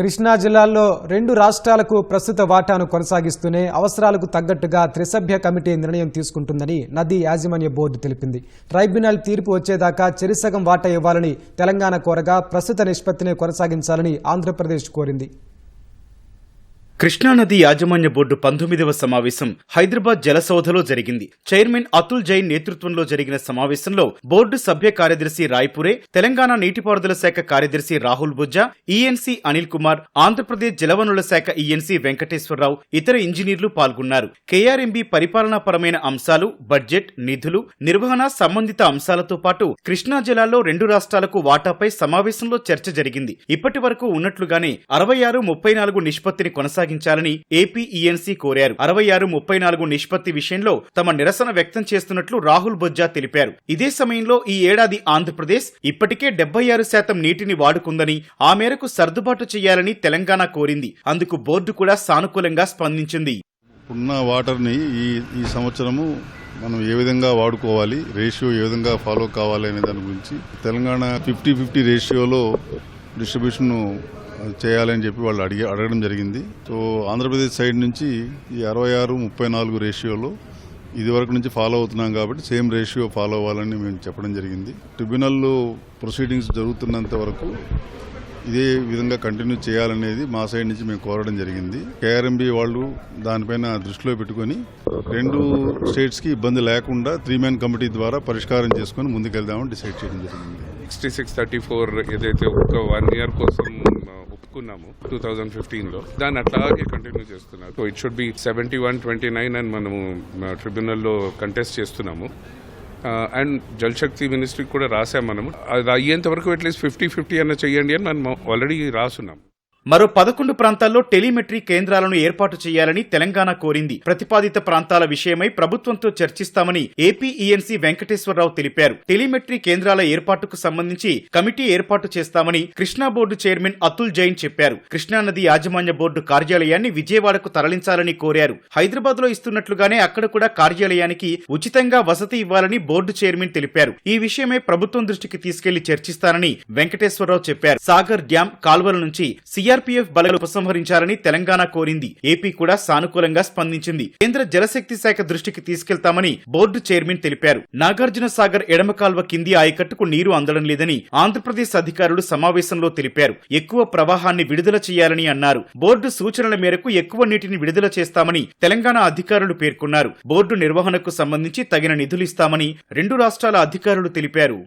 కృష్ణా జిల్లాలో రెండు రాష్ట్రాలకు ప్రస్తుత వాటాను కొనసాగిస్తూనే అవసరాలకు తగ్గట్టుగా త్రిసభ్య కమిటీ నిర్ణయం తీసుకుంటుందని నదీ యాజమాన్య బోర్డు తెలిపింది. ట్రైబ్యునల్ తీర్పు వచ్చేదాకా చెరిసగం వాటా ఇవ్వాలని తెలంగాణ కోరగా ప్రస్తుత నిష్పత్తిని కొనసాగించాలని ఆంధ్రప్రదేశ్ కోరింది. కృష్ణానది యాజమాన్య బోర్డు పంతొమ్మిదవ సమావేశం హైదరాబాద్ జలసౌధలో జరిగింది. చైర్మన్ అతుల్ జైన్ నేతృత్వంలో జరిగిన సమావేశంలో బోర్డు సభ్య కార్యదర్శి రాయ్పురే తెలంగాణ నీటిపారుదల శాఖ కార్యదర్శి రాహుల్ బుజ్జా ఈఎన్సీ అనిల్ కుమార్ ఆంధ్రప్రదేశ్ జలవనరుల శాఖ ఈఎన్సీ వెంకటేశ్వరరావు ఇతర ఇంజనీర్లు పాల్గొన్నారు. కేఆర్ఎంబీ పరిపాలనాపరమైన అంశాలు బడ్జెట్ నిధులు నిర్వహణ సంబంధిత అంశాలతో పాటు కృష్ణా జిల్లాలో రెండు రాష్ట్రాలకు వాటాపై సమావేశంలో చర్చ జరిగింది. ఇప్పటి వరకు ఉన్నట్లుగానే అరవై ఆరు ముప్పై నాలుగు నిష్పత్తిని కొనసాగించాలని ఏపీఈఎన్సీ కోరారు. అరవై ఆరు ముప్పై నాలుగు నిష్పత్తి విషయంలో తమ నిరసన వ్యక్తం చేస్తున్నట్లు రాహుల్ బొజ్జా తెలిపారు. ఇదే సమయంలో ఈ ఏడాది ఆంధ్రప్రదేశ్ ఇప్పటికే డెబ్బై ఆరు శాతం నీటిని వాడుకుందని ఆ మేరకు సర్దుబాటు చేయాలని తెలంగాణ కోరింది. అందుకు బోర్డు కూడా సానుకూలంగా స్పందించింది. ఉన్న వాటర్ని ఈ ఈ సంవత్సరము మనం ఏ విధంగా వాడుకోవాలి రేషియో ఏ విధంగా ఫాలో కావాలి అనే దాని గురించి తెలంగాణ ఫిఫ్టీ ఫిఫ్టీ రేషియోలో డిస్ట్రిబ్యూషన్ చేయాలని చెప్పి వాళ్ళు అడిగి అడగడం జరిగింది. సో ఆంధ్రప్రదేశ్ సైడ్ నుంచి ఈ అరవై ఆరు ముప్పై నాలుగు రేషియోలో ఇది వరకు నుంచి ఫాలో అవుతున్నాం కాబట్టి సేమ్ రేషియో ఫాలో అవ్వాలని మేము చెప్పడం జరిగింది. ట్రిబ్యునల్లో ప్రొసీడింగ్స్ జరుగుతున్నంత వరకు ఇదే విధంగా కంటిన్యూ చేయాలనేది మా సైడ్ నుంచి మేము కోరడం జరిగింది. కేఆర్ఎంబి వాళ్ళు దానిపైన దృష్టిలో పెట్టుకొని రెండు స్టేట్స్కి ఇబ్బంది లేకుండా త్రీ మ్యాన్ కమిటీ ద్వారా పరిష్కారం చేసుకొని ముందుకెళ్దామని డిసైడ్ చేయడం జరిగింది. సిక్స్టీ సిక్స్ థర్టీ ఫోర్ ఏదైతే ఒక వన్ ఇయర్ కోసం ఆ, టూ థౌజండ్ ఫిఫ్టీన్లో. దాన్ని అట్లాగే కంటిన్యూ చేస్తున్నారు so it should be seventy one twenty nine అని మనము ట్రిబ్యునల్లో కంటెస్ట్ చేస్తున్నాము. అండ్ జల్శక్తి మినిస్ట్రీకి కూడా రాసాం మనము. అది అయ్యేంత వరకు అట్లీస్ట్ ఫిఫ్టీ ఫిఫ్టీ అన్న చెయ్యండి అని మనం ఆల్రెడీ రాసున్నాం. మరో పదకొండు ప్రాంతాల్లో టెలిమెట్రీ కేంద్రాలను ఏర్పాటు చేయాలని తెలంగాణ కోరింది. ప్రతిపాదిత ప్రాంతాల విషయమై ప్రభుత్వంతో చర్చిస్తామని ఏపీ ఈఎన్సీ వెంకటేశ్వరరావు తెలిపారు. టెలిమెట్రీ కేంద్రాల ఏర్పాటుకు సంబంధించి కమిటీ ఏర్పాటు చేస్తామని కృష్ణా బోర్డు చైర్మన్ అతుల్ జైన్ చెప్పారు. కృష్ణానది యాజమాన్య బోర్డు కార్యాలయాన్ని విజయవాడకు తరలించాలని కోరారు. హైదరాబాద్లో ఇస్తున్నట్లుగానే అక్కడ కూడా కార్యాలయానికి ఉచితంగా వసతి ఇవ్వాలని బోర్డు చైర్మన్ తెలిపారు. ఈ విషయమై ప్రభుత్వం దృష్టికి తీసుకెళ్ళి చర్చిస్తానని వెంకటేశ్వరరావు చెప్పారు. సాగర్ డ్యాం కాల్వల నుంచి సీఆర్పీఎఫ్ బలగాలు ఉపసంహరించాలని తెలంగాణ కోరింది. ఏపీ కూడా సానుకూలంగా స్పందించింది. కేంద్ర జలశక్తి శాఖ దృష్టికి తీసుకెళ్తామని బోర్డు చైర్మన్ తెలిపారు. నాగార్జున సాగర్ ఎడమ కాల్వ కింది ఆయకట్టుకు నీరు అందడం లేదని ఆంధ్రప్రదేశ్ అధికారులు సమావేశంలో తెలిపారు. ఎక్కువ ప్రవాహాన్ని విడుదల చేయాలని అన్నారు. బోర్డు సూచనల మేరకు ఎక్కువ నీటిని విడుదల చేస్తామని తెలంగాణ అధికారులు పేర్కొన్నారు. బోర్డు నిర్వహణకు సంబంధించి తగిన నిధులిస్తామని రెండు రాష్ట్రాల అధికారులు తెలిపారు.